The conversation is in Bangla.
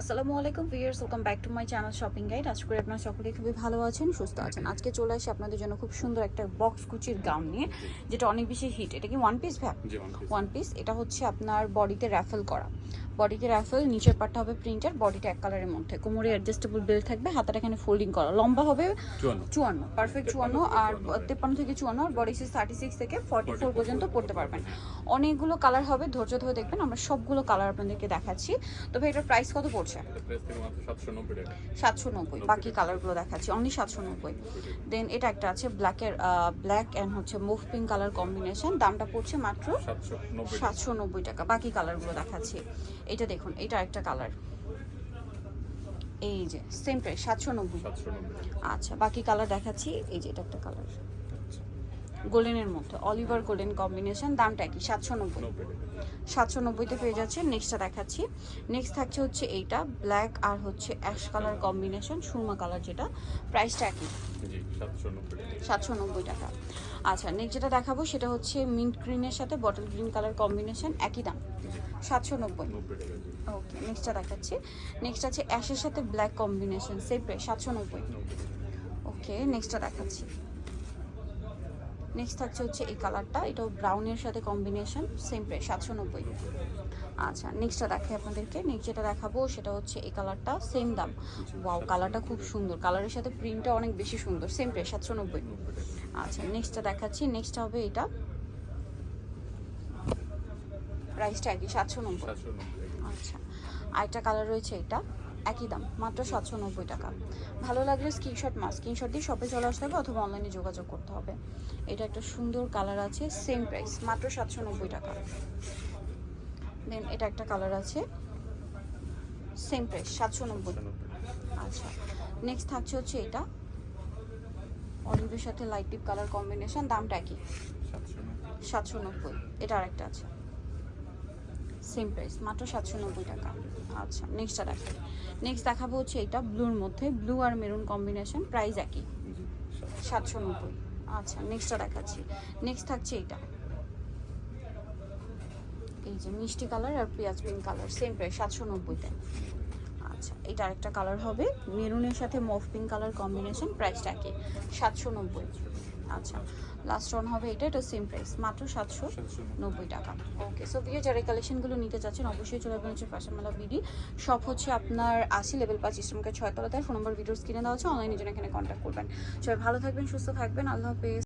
আসসালামু আলাইকুম viewers welcome back to my channel shopping guide. আজ করে আপনারা সকলেই খুবই ভালো আছেন সুস্থ আছেন। আজকে চলে আসি আপনাদের জন্য খুব সুন্দর একটা বক্স কুচির গাউন নিয়ে যেটা অনেক বেশি হিট। এটা কি one piece vape G one piece এটা হচ্ছে আপনার বডিতে র্যাফেল করা। বডিতে র্যাফেল নিচের পাটটা হবে প্রিন্টার বডিটা এক কালারের মধ্যে। কোমরে অ্যাডজাস্টেবল বেল্ট থাকবে হাতাটা এখানে ফোল্ডিং করা। লম্বা হবে চুয়ান্ন। পারফেক্ট চুয়ান্ন। আর তেপ্পান্ন থেকে চুয়ান্ন আর বডি সাইজ থার্টি সিক্স থেকে ফর্টি ফোর 44 পর্যন্ত পড়তে পারবেন। অনেকগুলো কালার হবে ধৈর্য ধরে দেখবেন আমরা সবগুলো কালার আপনাদেরকে দেখাচ্ছি। তবে এটার প্রাইস কত পড়ছে মাত্র সাতশো নব্বই বাকি কালারগুলো দেখাচ্ছি। অনলি সাতশো নব্বই। দেন এটা একটা আছে ব্ল্যাকের ব্ল্যাক অ্যান্ড হচ্ছে মুভ পিঙ্ক কালার কম্বিনেশন দামটা পড়ছে মাত্র সাতশো নব্বই টাকা। বাকি কালারগুলো দেখাচ্ছি। এটা দেখুন এটা একটা কালার এই যে সেম প্রাইস সাতশো নব্বই। আচ্ছা বাকি কালার দেখাচ্ছি। এই যে এটা একটা কালার গোল্ডেনের মধ্যে। অলিভার গোল্ডেন কম্বিনেশন দামটা কি সাতশো নব্বই। সাতশো নব্বইতে পেয়ে যাচ্ছে নেক্সটটা দেখাচ্ছি। নেক্সট থাকছে হচ্ছে এইটা ব্ল্যাক আর হচ্ছে অ্যাশ কালার কম্বিনেশন সুরমা কালার যেটা প্রাইসটা একই। সাতশো নব্বই টাকা। আচ্ছা নেক্সট যেটা দেখাবো সেটা হচ্ছে মিন্ট গ্রিনের সাথে বটল গ্রিন কালার কম্বিনেশন একই দাম। সাতশো নব্বই। ওকে নেক্সটটা দেখাচ্ছি। নেক্সট আছে অ্যাশের সাথে ব্ল্যাক কম্বিনেশন সেম প্রাইস সাতশো নব্বই। ওকে নেক্সটটা দেখাচ্ছি। নেক্সট থাকছে হচ্ছে এই কালারটা এটাও ব্রাউনের সাথে কম্বিনেশন সেম প্রাইস সাতশো নব্বই। আচ্ছা নেক্সটটা দেখাই আপনাদেরকে। নেক্সট যেটা দেখাবো সেটা হচ্ছে এই কালারটা সেম দাম। ওয়াও কালারটা খুব সুন্দর। কালারের সাথে প্রিন্টটা অনেক বেশি সুন্দর সেম প্রাইস সাতশো নব্বই। আচ্ছা নেক্সটটা দেখাচ্ছি। নেক্সট হবে এটা। প্রাইসটা একই সাতশো নব্বই। আচ্ছা আরেকটা কালার রয়েছে এটা। একই দাম মাত্র সাতশো নব্বই টাকা। ভালো লাগলে স্ক্রিনশট মাস স্ক্রিনশট দিয়ে শপে চলে আসতে হবে অথবা অনলাইনে যোগাযোগ করতে হবে। এটা একটা সুন্দর কালার আছে সেম প্রাইস মাত্র সাতশো নব্বই টাকা। দেন এটা একটা কালার আছে সেম প্রাইস সাতশো নব্বই। আচ্ছা নেক্সট থাকছে হচ্ছে এটা। অলিভের সাথে লাইট টিপ কালার কম্বিনেশন দামটা কি সাতশো নব্বই। সাতশো নব্বই এটা আরেকটা আছে। সেম প্রাইস মাত্র সাতশো নব্বই টাকা। আচ্ছা নেক্সটটা দেখাই নেক্সট দেখাবো হচ্ছে এটা ব্লুর মধ্যে। ব্লু আর মেরুন কম্বিনেশন প্রাইস একই। সাতশো নব্বই। আচ্ছা নেক্সটটা দেখাচ্ছি। নেক্সট থাকছে এটা। এই যে মিষ্টি কালার আর পেঁয়াজ পিঙ্ক কালার সেম প্রাইস সাতশো নব্বইতে আচ্ছা এটা আরেকটা কালার হবে। মেরুনের সাথে মফ পিঙ্ক কালার কম্বিনেশন প্রাইসটা একই। সাতশো নব্বই। আচ্ছা লাস্ট ওয়ান হবে এটা এটা সেম প্রাইস মাত্র সাতশো নব্বই টাকা। ওকে সো ভিডিও যারা কালেকশনগুলো নিতে চাচ্ছেন, অবশ্যই চলে আসবেন হচ্ছে ফ্যাশন মেলা বিডি সব হচ্ছে আপনার আশি লেভেল পাঁচ ইস্টমকে ছয়তলাতে ফোন নম্বর ভিডিওস কিনে দেওয়া আছে অনলাইনে জন্য এখানে কন্ট্যাক্ট করবেন। সবাই ভালো থাকবেন, সুস্থ থাকবেন, আল্লাহ হাফেজ।